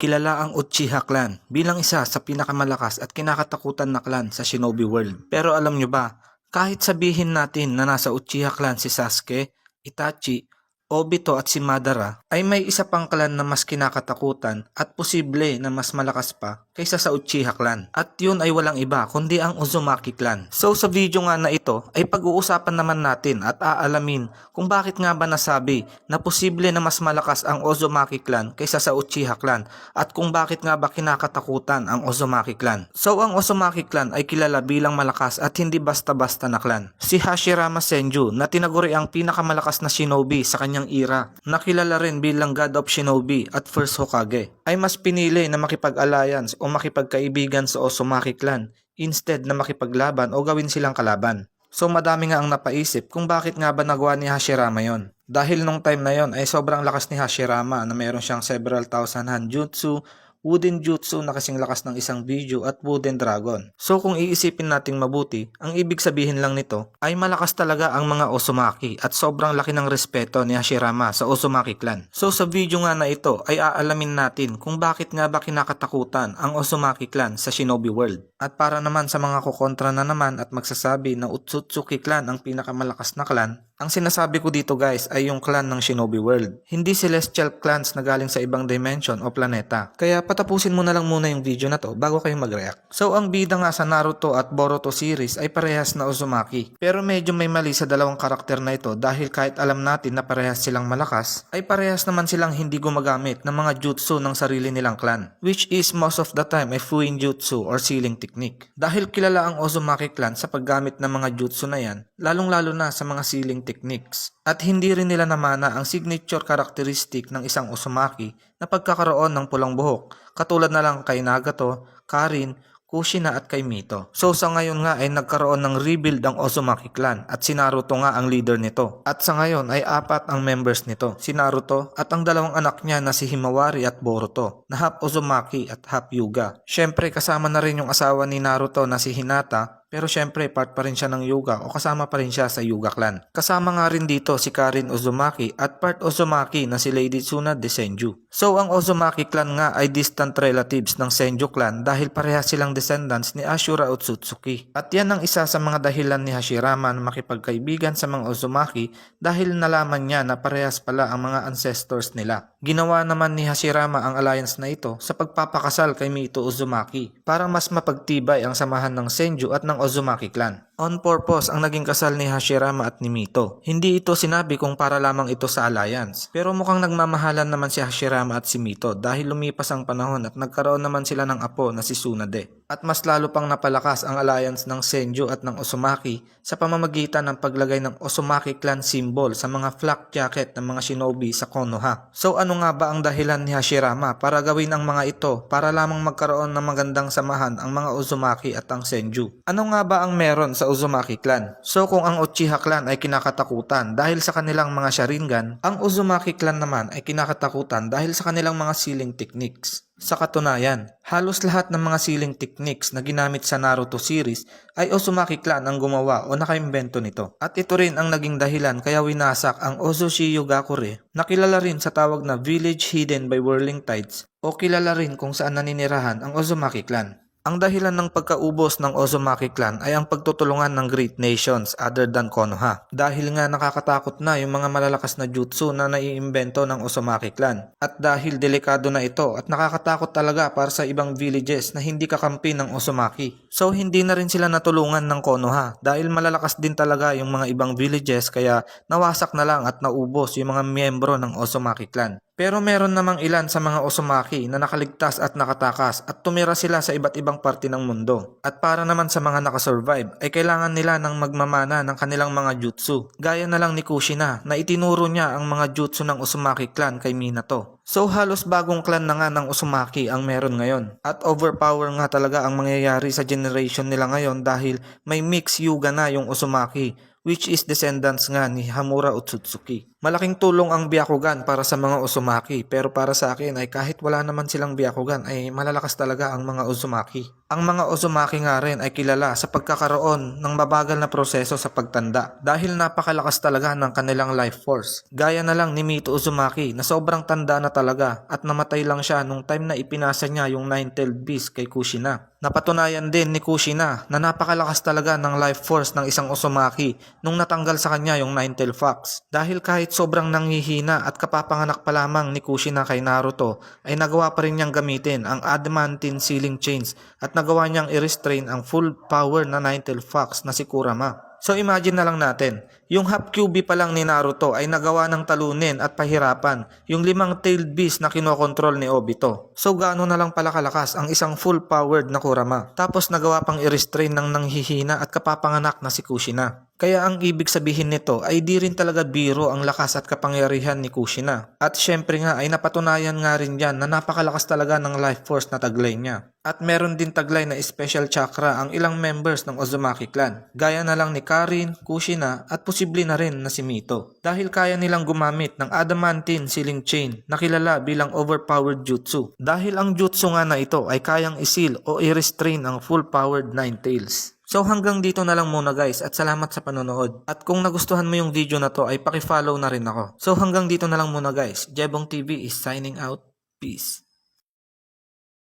Kilala ang Uchiha Clan bilang isa sa pinakamalakas at kinakatakutan na clan sa Shinobi World. Pero alam nyo ba, kahit sabihin natin na nasa Uchiha Clan si Sasuke, Itachi, Obito at si Madara, ay may isa pang clan na mas kinakatakutan at posible na mas malakas pa kaysa sa Uchiha Clan. At yun ay walang iba kundi ang Uzumaki Clan. So sa video nga na ito ay pag-uusapan naman natin at aalamin kung bakit nga ba nasabi na posible na mas malakas ang Uzumaki Clan kaysa sa Uchiha Clan at kung bakit nga ba kinakatakutan ang Uzumaki Clan. So ang Uzumaki Clan ay kilala bilang malakas at hindi basta-basta na clan. Si Hashirama Senju na tinaguri ang pinakamalakas na shinobi sa kanyang era, nakilala rin bilang God of Shinobi at First Hokage, ay mas pinili na makipag-alliance o makipagkaibigan sa Uzumaki Clan instead na makipaglaban o gawin silang kalaban. So madami nga ang napaisip kung bakit nga ba nagawa ni Hashirama yon. Dahil nung time na yon ay sobrang lakas ni Hashirama na mayroon siyang several thousand hanjutsu, wooden jutsu na kasing lakas ng isang video at wooden dragon. So kung iisipin nating mabuti, ang ibig sabihin lang nito ay malakas talaga ang mga Uzumaki at sobrang laki ng respeto ni Hashirama sa Uzumaki clan. So sa video nga na ito ay aalamin natin kung bakit nga ba kinakatakutan ang Uzumaki clan sa Shinobi World. At para naman sa mga kukontra na naman at magsasabi na Utsutsuki clan ang pinakamalakas na clan, ang sinasabi ko dito guys ay yung clan ng Shinobi World. Hindi celestial clans na galing sa ibang dimension o planeta. Kaya patapusin mo na lang muna yung video na to bago kayo mag-react. So ang bida nga sa Naruto at Boruto series ay parehas na Uzumaki. Pero medyo may mali sa dalawang karakter na ito dahil kahit alam natin na parehas silang malakas, ay parehas naman silang hindi gumagamit ng mga jutsu ng sarili nilang clan. Which is most of the time ay Fuin Jutsu or sealing technique. Dahil kilala ang Uzumaki clan sa paggamit ng mga jutsu na yan, lalong-lalo na sa mga sealing techniques. At hindi rin nila namana ang signature characteristic ng isang Uzumaki na pagkakaroon ng pulang buhok, katulad na lang kay Nagato, Karin, Kushina at kay Mito. So sa ngayon nga ay nagkaroon ng rebuild ang Uzumaki clan at si Naruto nga ang leader nito. At sa ngayon ay apat ang members nito, si Naruto at ang dalawang anak niya na si Himawari at Boruto, na half Uzumaki at half Yuga. Syempre kasama na rin yung asawa ni Naruto na si Hinata pero syempre, part pa rin siya ng Yuga o kasama pa rin siya sa Yuga clan. Kasama nga rin dito si Karin Uzumaki at part Uzumaki na si Lady Tsuna de Senju. So ang Uzumaki clan nga ay distant relatives ng Senju clan dahil parehas silang descendants ni Ashura Otsutsuki. At yan ang isa sa mga dahilan ni Hashirama na makipagkaibigan sa mga Uzumaki dahil nalaman niya na parehas pala ang mga ancestors nila. Ginawa naman ni Hashirama ang alliance na ito sa pagpapakasal kay Mito Uzumaki para mas mapagtibay ang samahan ng Senju at ng Uzumaki clan. On purpose ang naging kasal ni Hashirama at ni Mito. Hindi ito sinabi kung para lamang ito sa alliance. Pero mukhang nagmamahalan naman si Hashirama at si Mito dahil lumipas ang panahon at nagkaroon naman sila ng apo na si Tsunade. At mas lalo pang napalakas ang alliance ng Senju at ng Uzumaki sa pamamagitan ng paglagay ng Uzumaki clan symbol sa mga flak jacket ng mga shinobi sa Konoha. So ano nga ba ang dahilan ni Hashirama para gawin ang mga ito para lamang magkaroon ng magandang samahan ang mga Uzumaki at ang Senju? Ano nga ba ang meron sa Uzumaki clan? So kung ang Uchiha clan ay kinakatakutan dahil sa kanilang mga Sharingan, ang Uzumaki clan naman ay kinakatakutan dahil sa kanilang mga sealing techniques. Sa katunayan, halos lahat ng mga sealing techniques na ginamit sa Naruto series ay Uzumaki clan ang gumawa o nakaimbento nito. At ito rin ang naging dahilan kaya winasak ang Ozushi Yogakure na kilala rin sa tawag na Village Hidden by Whirling Tides o kilala rin kung saan naninirahan ang Uzumaki clan. Ang dahilan ng pagkaubos ng Uzumaki clan ay ang pagtutulungan ng great nations other than Konoha. Dahil nga nakakatakot na yung mga malalakas na jutsu na naiimbento ng Uzumaki clan. At dahil delikado na ito at nakakatakot talaga para sa ibang villages na hindi kakampi ng Uzumaki. So hindi na rin sila natulungan ng Konoha dahil malalakas din talaga yung mga ibang villages kaya nawasak na lang at naubos yung mga miyembro ng Uzumaki clan. Pero meron namang ilan sa mga Uzumaki na nakaligtas at nakatakas at tumira sila sa iba't ibang parte ng mundo. At para naman sa mga nakasurvive ay kailangan nila ng magmamana ng kanilang mga jutsu. Gaya na lang ni Kushina na itinuro niya ang mga jutsu ng Uzumaki clan kay Minato. So halos bagong clan na nga ng Uzumaki ang meron ngayon. At overpower nga talaga ang mangyayari sa generation nila ngayon dahil may mix yuga na yung Uzumaki which is descendants nga ni Hamura Otsutsuki. Malaking tulong ang Byakugan para sa mga Uzumaki pero para sa akin ay kahit wala naman silang Byakugan ay malalakas talaga ang mga Uzumaki. Ang mga Uzumaki nga rin ay kilala sa pagkakaroon ng mabagal na proseso sa pagtanda dahil napakalakas talaga ng kanilang life force. Gaya na lang ni Mito Uzumaki na sobrang tanda na talaga at namatay lang siya nung time na ipinasa niya yung Nine-Tailed Beast kay Kushina. Napatunayan din ni Kushina na napakalakas talaga ng life force ng isang Uzumaki nung natanggal sa kanya yung Nine-Tailed Fox. Dahil kahit sobrang nanghihina at kapapanganak pa lamang ni Kushina kay Naruto ay nagawa pa rin niyang gamitin ang adamantine sealing chains at nagawa niyang i-restrain ang full power na Nine-Tailed Fox na si Kurama. So imagine na lang natin, yung half QB pa lang ni Naruto ay nagawa ng talunin at pahirapan yung limang tailed beast na kinokontrol ni Obito. So gaano na lang pala kalakas ang isang full powered na Kurama. Tapos nagawa pang i-restrain ng nanghihina at kapapanganak na si Kushina. Kaya ang ibig sabihin nito ay di rin talaga biro ang lakas at kapangyarihan ni Kushina. At syempre nga ay napatunayan nga rin yan na napakalakas talaga ng life force na taglay niya. At meron din taglay na special chakra ang ilang members ng Uzumaki clan. Gaya na lang ni Karin, Kushina at posible na rin na si Mito. Dahil kaya nilang gumamit ng adamantine sealing chain na kilala bilang overpowered jutsu. Dahil ang jutsu nga na ito ay kayang isil o i-restrain ang full powered nine tails. So hanggang dito na lang muna guys at salamat sa panonood. At kung nagustuhan mo yung video na to ay pakifollow na rin ako. So hanggang dito na lang muna guys. Jebong TV is signing out. Peace.